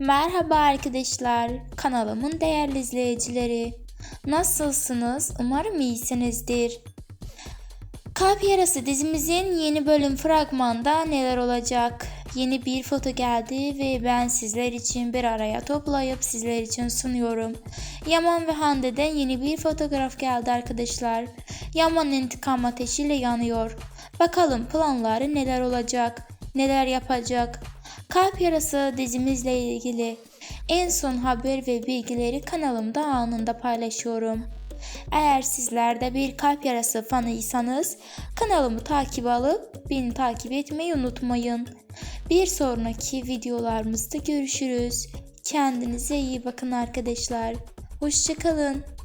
Merhaba arkadaşlar, kanalımın değerli izleyicileri. Nasılsınız? Umarım iyisinizdir. Kalp Yarası dizimizin yeni bölüm fragmanda neler olacak? Yeni bir foto geldi ve ben sizler için bir araya toplayıp sizler için sunuyorum. Yaman ve Hande'den yeni bir fotoğraf geldi arkadaşlar. Yaman intikam ateşiyle yanıyor. Bakalım planları neler olacak? Neler yapacak? Kalp Yarası dizimizle ilgili en son haber ve bilgileri kanalımda anında paylaşıyorum. Eğer sizler de bir kalp yarası fanıysanız kanalımı takip alıp beni takip etmeyi unutmayın. Bir sonraki videolarımızda görüşürüz. Kendinize iyi bakın arkadaşlar. Hoşçakalın.